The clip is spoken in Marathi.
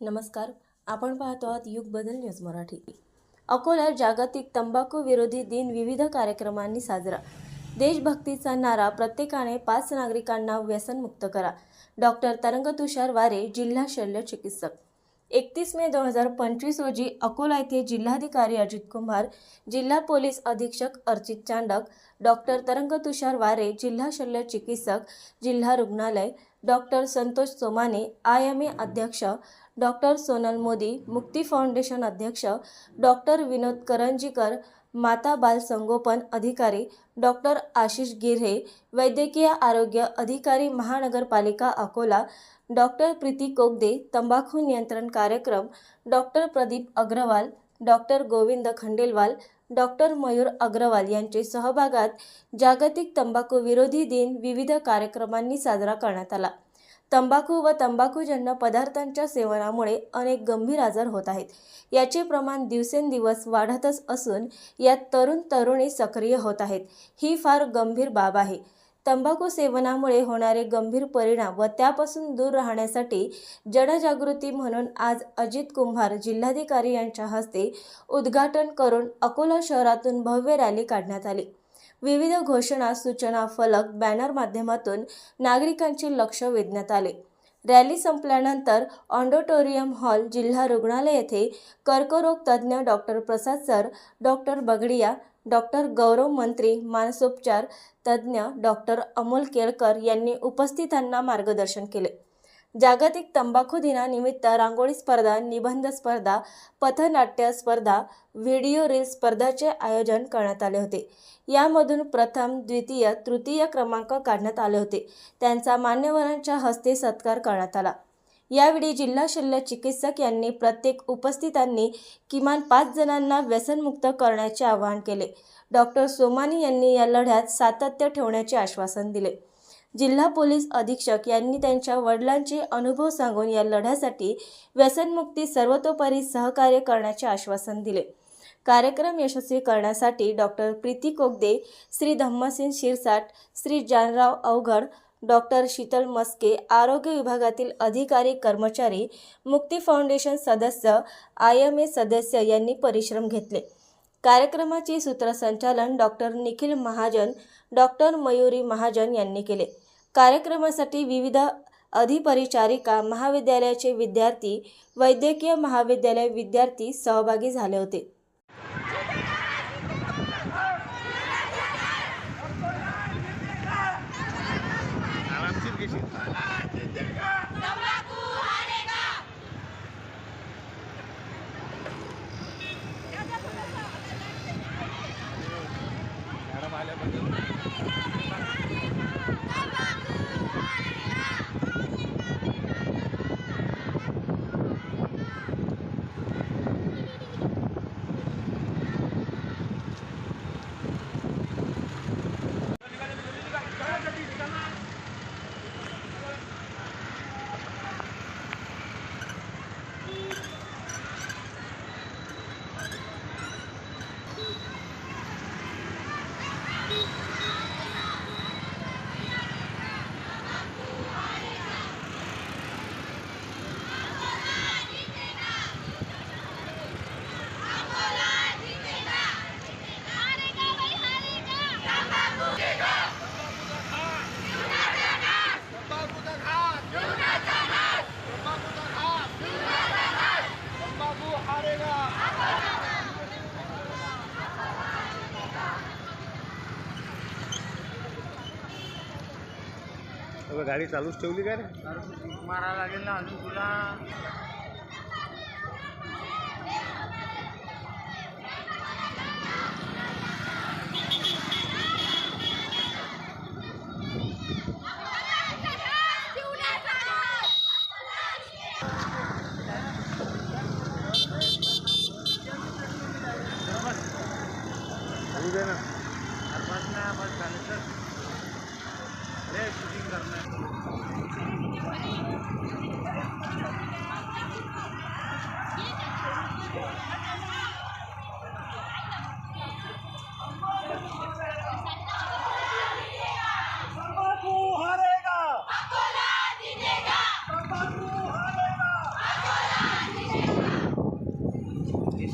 नमस्कार. आपण पाहतो आहात युग बदल न्यूज मराठी. अकोला जागतिक तंबाखू विरोधी दिन विविध कार्यक्रमांनी साजरा. देशभक्तीचा नारा प्रत्येकाने पाच नागरिकांना व्यसनमुक्त करा. डॉक्टर तरंग तुषार वारे जिल्हा शल्य चिकित्सक. एकतीस मे दोन हजार पंचवीस रोजी अकोला येथे जिल्हाधिकारी अजित कुमार जिल्हा पोलीस अधीक्षक अर्चित चांडक डॉक्टर तरंग तुषार वारे जिल्हा शल्य चिकित्सक जिल्हा रुग्णालय doctor Santosh Somane I M A अध्यक्ष डॉक्टर सोनल मोदी मुक्ती फाउंडेशन अध्यक्ष डॉक्टर विनोद करंजीकर माता बाल संगोपन अधिकारी डॉक्टर आशिष गिरे वैद्यकीय आरोग्य अधिकारी महानगरपालिका अकोला डॉक्टर प्रीती कोगदे तंबाखू नियंत्रण कार्यक्रम doctor Pradeep Agrawal doctor Govind Khandelwal doctor Mayur Agrawal यांचे सहभागात जागतिक तंबाखू विरोधी दिन विविध कार्यक्रमांनी साजरा करण्यात आला. तंबाखू व तंबाखूजन्य पदार्थांच्या सेवनामुळे अनेक गंभीर आजार होत आहेत. याचे प्रमाण दिवसेंदिवस वाढतच असून यात तरुण तरुणी सक्रिय होत आहेत. ही फार गंभीर बाब आहे. तंबाखू सेवनामुळे होणारे गंभीर परिणाम व त्यापासून दूर राहण्यासाठी जनजागृती म्हणून आज अजित कुंभार जिल्हाधिकारी यांच्या हस्ते उद्घाटन करून अकोला शहरातून भव्य रॅली काढण्यात आली. विविध घोषणा सूचना फलक बॅनर माध्यमातून नागरिकांचे लक्ष वेधण्यात आले. रॅली संपल्यानंतर ऑडिटोरियम हॉल जिल्हा रुग्णालय येथे कर्करोग तज्ज्ञ doctor Prasad sir doctor Bagdiya doctor Gaurav Mantri मानसोपचार तज्ज्ञ डॉक्टर अमोल केळकर यांनी उपस्थितांना मार्गदर्शन केले. जागतिक तंबाखू दिनानिमित्त रांगोळी स्पर्धा निबंध स्पर्धा पथनाट्य स्पर्धा व्हिडिओ रील स्पर्धाचे आयोजन करण्यात आले होते. यामधून प्रथम द्वितीय तृतीय क्रमांक काढण्यात आले होते. त्यांचा मान्यवरांच्या हस्ते सत्कार करण्यात आला. यावेळी जिल्हा शल्य चिकित्सक यांनी प्रत्येक उपस्थितांनी किमान पाच जणांना व्यसनमुक्त करण्याचे आवाहन केले. डॉक्टर सोमानी यांनी या लढ्यात सातत्य ठेवण्याचे आश्वासन दिले. जिल्हा पोलीस अधीक्षक यांनी त्यांच्या वडिलांचे अनुभव सांगून या लढ्यासाठी व्यसनमुक्ती सर्वतोपरी सहकार्य करण्याचे आश्वासन दिले. कार्यक्रम यशस्वी करण्यासाठी डॉक्टर प्रीती कोगदे श्री धम्मसिंग शिरसाट श्री जानराव अवघड डॉक्टर शीतल मस्के आरोग्य विभागातील अधिकारी कर्मचारी मुक्ती फाउंडेशन सदस्य आय एम ए सदस्य यांनी परिश्रम घेतले. कार्यक्रमाचे सूत्रसंचालन डॉक्टर निखिल महाजन डॉक्टर मयुरी महाजन यांनी केले. कार्यक्रमासाठी विविध अधिपरिचारिका महाविद्यालयाचे विद्यार्थी वैद्यकीय महाविद्यालय विद्यार्थी सहभागी झाले होते. आरामशीर घेशील अबे, गाडी चालूच ठेवली काय रे? मारा लागेल ना अजून तुला. चालू दे ना. बस ना बस झालं तर. ले